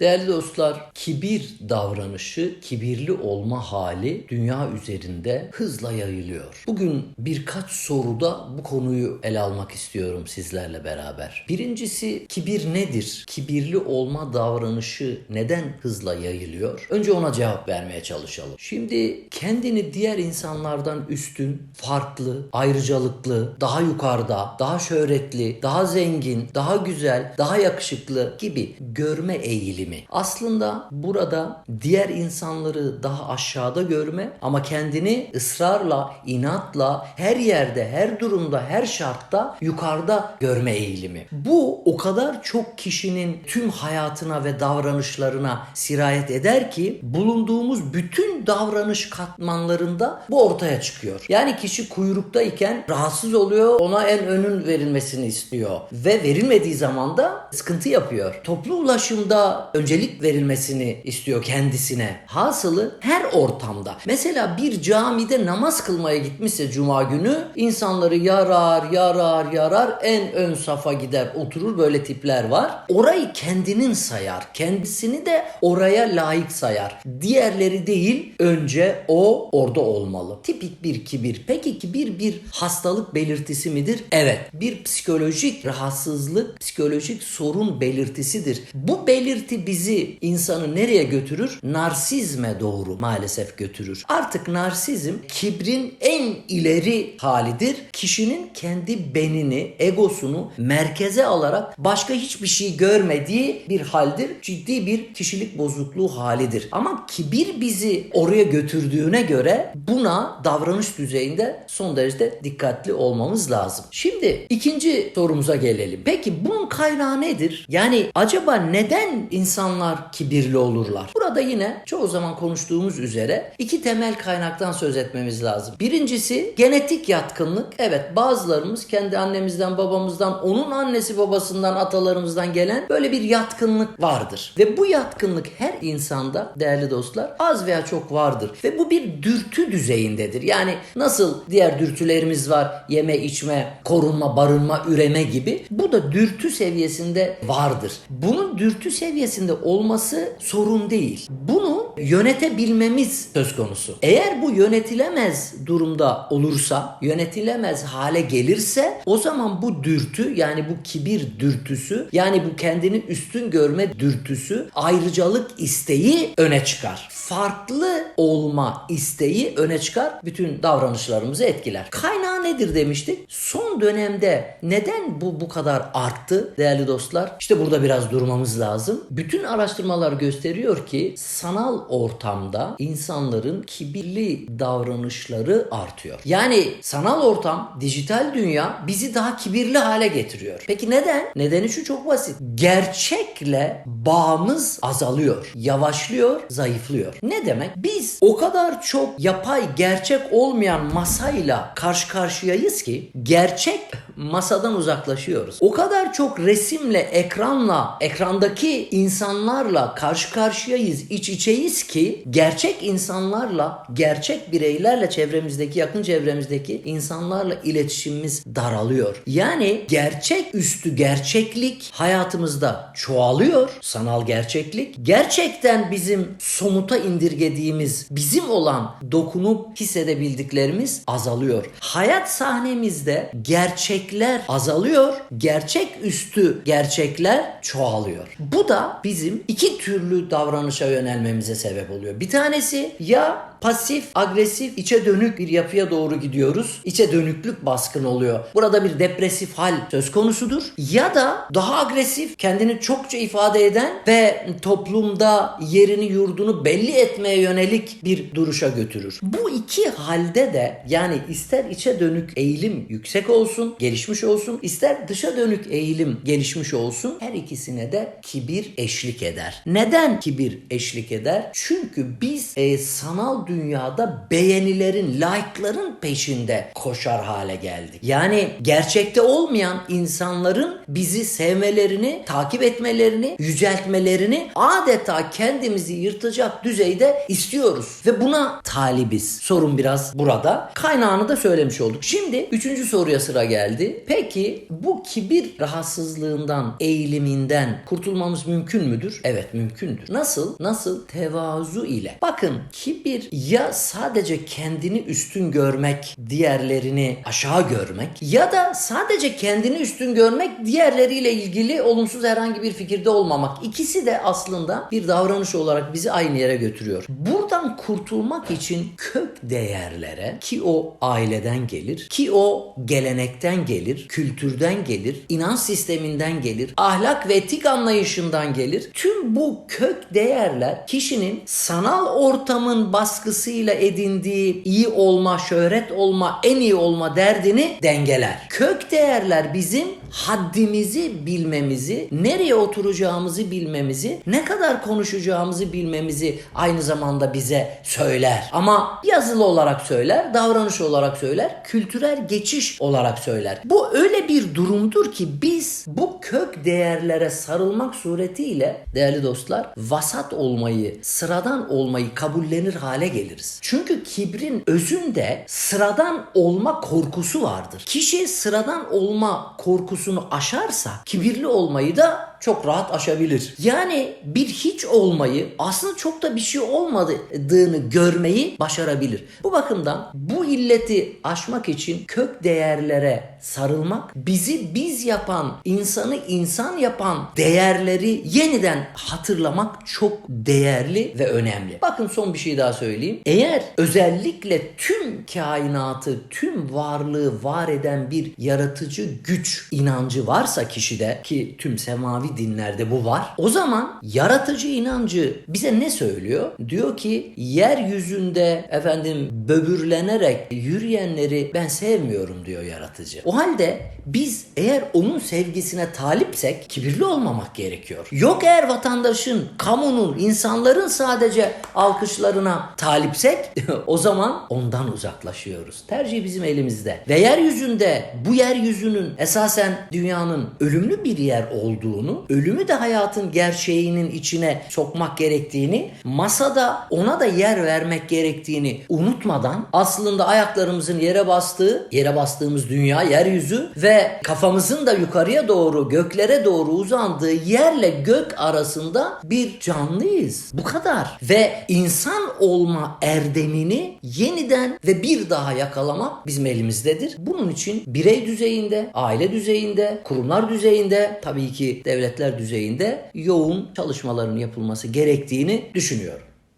Değerli dostlar, kibir davranışı, kibirli olma hali dünya üzerinde hızla yayılıyor. Bugün birkaç soruda bu konuyu ele almak istiyorum sizlerle beraber. Birincisi kibir nedir? Kibirli olma davranışı neden hızla yayılıyor? Önce ona cevap vermeye çalışalım. Şimdi kendini diğer insanlardan üstün, farklı, ayrıcalıklı, daha yukarıda, daha şöhretli, daha zengin, daha güzel, daha yakışıklı gibi görme eğilimi. Aslında burada diğer insanları daha aşağıda görme ama kendini ısrarla, inatla her yerde, her durumda, her şartta yukarıda görme eğilimi. Bu o kadar çok kişinin tüm hayatına ve davranışlarına sirayet eder ki bulunduğumuz bütün davranış katmanlarında bu ortaya çıkıyor. Yani kişi kuyruktayken rahatsız oluyor, ona en önün verilmesini istiyor ve verilmediği zaman da sıkıntı yapıyor. Toplu ulaşımda öncelik verilmesini istiyor kendisine. Hasılı her ortamda. Mesela bir camide namaz kılmaya gitmişse cuma günü insanları yarar, yarar, yarar en ön safa gider oturur böyle tipler var. Orayı kendinin sayar. Kendisini de oraya layık sayar. Diğerleri değil önce o orada olmalı. Tipik bir kibir. Peki kibir bir hastalık belirtisi midir? Evet. Bir psikolojik rahatsızlık, psikolojik sorun belirtisidir. Bu belirti bizi insanı nereye götürür? Narsizme doğru maalesef götürür. Artık narsizm kibrin en ileri halidir. Kişinin kendi benini, egosunu merkeze alarak başka hiçbir şey görmediği bir haldir. Ciddi bir kişilik bozukluğu halidir. Ama kibir bizi oraya götürdüğüne göre buna davranış düzeyinde son derece dikkatli olmamız lazım. Şimdi ikinci sorumuza gelelim. Peki bunun kaynağı nedir? Yani acaba neden insanlar kibirli olurlar? Burada yine çoğu zaman konuştuğumuz üzere iki temel kaynaktan söz etmemiz lazım. Birincisi genetik yatkınlık. Evet bazılarımız kendi annemizden babamızdan onun annesi babasından atalarımızdan gelen böyle bir yatkınlık vardır. Ve bu yatkınlık her insanda değerli dostlar az veya çok vardır. Ve bu bir dürtü düzeyindedir. Yani nasıl diğer dürtülerimiz var yeme içme, korunma, barınma, üreme gibi. Bu da dürtü seviyesinde vardır. Bunun dürtü seviyesinde olması sorun değil. Bunu yönetebilmemiz söz konusu. Eğer bu yönetilemez durumda olursa, yönetilemez hale gelirse o zaman bu dürtü yani bu kibir dürtüsü yani bu kendini üstün görme dürtüsü ayrıcalık isteği öne çıkar. Farklı olma isteği öne çıkar. Bütün davranışlarımızı etkiler. Kaynağı nedir demiştik? Son dönemde neden bu bu kadar arttı değerli dostlar? İşte burada biraz durmamız lazım. Bütün araştırmalar gösteriyor ki sanal ortamda insanların kibirli davranışları artıyor. Yani sanal ortam, dijital dünya bizi daha kibirli hale getiriyor. Peki neden? Nedeni şu çok basit. Gerçekle bağımız azalıyor, yavaşlıyor, zayıflıyor. Ne demek? Biz o kadar çok yapay, gerçek olmayan masayla karşı karşıyayız ki gerçek masadan uzaklaşıyoruz. O kadar çok resimle, ekranla, ekrandaki insanlarla karşı karşıyayız, iç içeyiz ki gerçek insanlarla, gerçek bireylerle çevremizdeki, yakın çevremizdeki insanlarla iletişimimiz daralıyor. Yani gerçek üstü gerçeklik hayatımızda çoğalıyor. Sanal gerçeklik. Gerçekten bizim somuta indirgediğimiz, bizim olan dokunup hissedebildiklerimiz azalıyor. Hayat sahnemizde gerçekler azalıyor. Gerçek üstü gerçekler çoğalıyor. Bu da bizim iki türlü davranışa yönelmemize sebep oluyor. Bir tanesi ya pasif, agresif, içe dönük bir yapıya doğru gidiyoruz. İçe dönüklük baskın oluyor. Burada bir depresif hal söz konusudur. Ya da daha agresif, kendini çokça ifade eden ve toplumda yerini yurdunu belli etmeye yönelik bir duruşa götürür. Bu iki halde de yani ister içe dönük eğilim yüksek olsun, gelişmiş olsun, ister dışa dönük eğilim gelişmiş olsun her ikisine de kibir eşlik eder. Neden kibir eşlik eder? Çünkü biz e, sanal dünyada beğenilerin, like'ların peşinde koşar hale geldik. Yani gerçekte olmayan insanların bizi sevmelerini, takip etmelerini, yüceltmelerini adeta kendimizi yırtacak düzeyde istiyoruz. Ve buna talibiz. Sorun biraz burada. Kaynağını da söylemiş olduk. Şimdi üçüncü soruya sıra geldi. Peki bu kibir rahatsızlığından, eğiliminden kurtulmamız mümkün müdür? Evet mümkündür. Nasıl? Nasıl? Tevazu ile. Bakın kibir ya sadece kendini üstün görmek, diğerlerini aşağı görmek ya da sadece kendini üstün görmek, diğerleriyle ilgili olumsuz herhangi bir fikirde olmamak. İkisi de aslında bir davranış olarak bizi aynı yere götürüyor. Buradan kurtulmak için kök değerlere ki o aileden gelir, ki o gelenekten gelir, kültürden gelir, inanç sisteminden gelir, ahlak ve etik anlayışından gelir. Tüm bu kök değerler kişinin sanal ortamın baskısıyla edindiği iyi olma, şöhret olma, en iyi olma derdini dengeler. Kök değerler bizim haddimizi bilmemizi, nereye oturacağımızı bilmemizi, ne kadar konuşacağımızı bilmemizi aynı zamanda bize söyler. Ama yazılı olarak söyler, davranış olarak söyler, kültürel geçiş olarak söyler. Bu öyle bir durumdur ki biz bu kök değerlere sarılmak suretiyle değerli dostlar vasat olmayı, sıradan olmayı kabullenir hale geliriz. Çünkü kibrin özünde sıradan olma korkusu vardır. Kişi sıradan olma korkusunu aşarsa kibirli olmayı da çok rahat aşabilir. Yani bir hiç olmayı aslında çok da bir şey olmadığını görmeyi başarabilir. Bu bakımdan bu illeti aşmak için kök değerlere sarılmak bizi biz yapan, insanı insan yapan değerleri yeniden hatırlamak çok değerli ve önemli. Bakın son bir şey daha söyleyeyim. Eğer özellikle tüm kainatı, tüm varlığı var eden bir yaratıcı güç inancı varsa kişide ki tüm semavi dinlerde bu var. O zaman yaratıcı inancı bize ne söylüyor? Diyor ki yeryüzünde efendim böbürlenerek yürüyenleri ben sevmiyorum diyor yaratıcı. O halde biz eğer onun sevgisine talipsek kibirli olmamak gerekiyor. Yok eğer vatandaşın, kamunun, insanların sadece alkışlarına talipsek o zaman ondan uzaklaşıyoruz. Tercih bizim elimizde. Ve yeryüzünde bu yeryüzünün esasen dünyanın ölümlü bir yer olduğunu, ölümü de hayatın gerçeğinin içine sokmak gerektiğini, masada ona da yer vermek gerektiğini unutmadan aslında ayaklarımızın yere bastığı, yere bastığımız dünya, yeryüzü ve kafamızın da yukarıya doğru, göklere doğru uzandığı yerle gök arasında bir canlıyız. Bu kadar. Ve insan olma erdemini yeniden ve bir daha yakalamak bizim elimizdedir. Bunun için birey düzeyinde, aile düzeyinde, kurumlar düzeyinde, tabii ki devletler düzeyinde yoğun çalışmaların yapılması gerektiğini düşünüyorum.